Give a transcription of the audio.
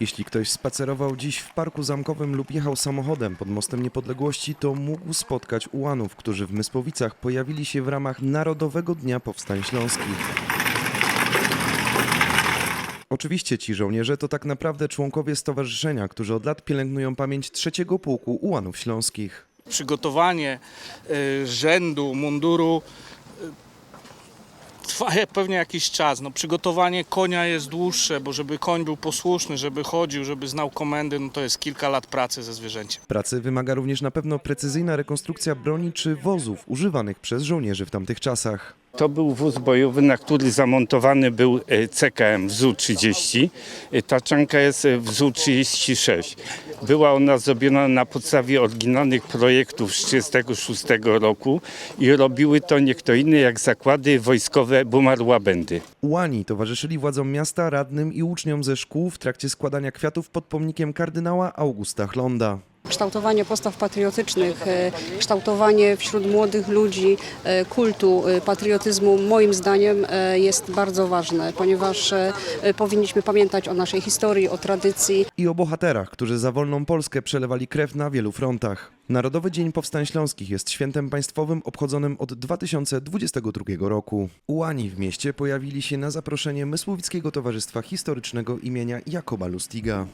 Jeśli ktoś spacerował dziś w Parku Zamkowym lub jechał samochodem pod Mostem Niepodległości, to mógł spotkać ułanów, którzy w Mysłowicach pojawili się w ramach Narodowego Dnia Powstań Śląskich. Oczywiście ci żołnierze to tak naprawdę członkowie stowarzyszenia, którzy od lat pielęgnują pamięć trzeciego pułku ułanów śląskich. przygotowanie y, rzędu, munduru trwa pewnie jakiś czas. No, przygotowanie konia jest dłuższe, bo żeby koń był posłuszny, żeby chodził, żeby znał komendy, no to jest kilka lat pracy ze zwierzęciem. Pracy wymaga również na pewno precyzyjna rekonstrukcja broni czy wozów używanych przez żołnierzy w tamtych czasach. To był wóz bojowy, na który zamontowany był e, CKM WZU-30. E, Taczanka jest e, WZU-36. Była ona zrobiona na podstawie oryginalnych projektów z 1936 roku i robiły to nie kto inny jak zakłady wojskowe Bumarła-Będy. Ułani towarzyszyli władzom miasta, radnym i uczniom ze szkół w trakcie składania kwiatów pod pomnikiem kardynała Augusta Chlonda. Kształtowanie postaw patriotycznych, e, kształtowanie wśród młodych ludzi e, kultu e, patriotyzmu moim zdaniem jest bardzo ważne, ponieważ powinniśmy pamiętać o naszej historii, o tradycji. i o bohaterach, którzy za wolną Polskę przelewali krew na wielu frontach. Narodowy Dzień Powstań Śląskich jest świętem państwowym obchodzonym od 2022 roku. Ułani w mieście pojawili się na zaproszenie Mysłowickiego Towarzystwa Historycznego imienia Jakoba Lustiga.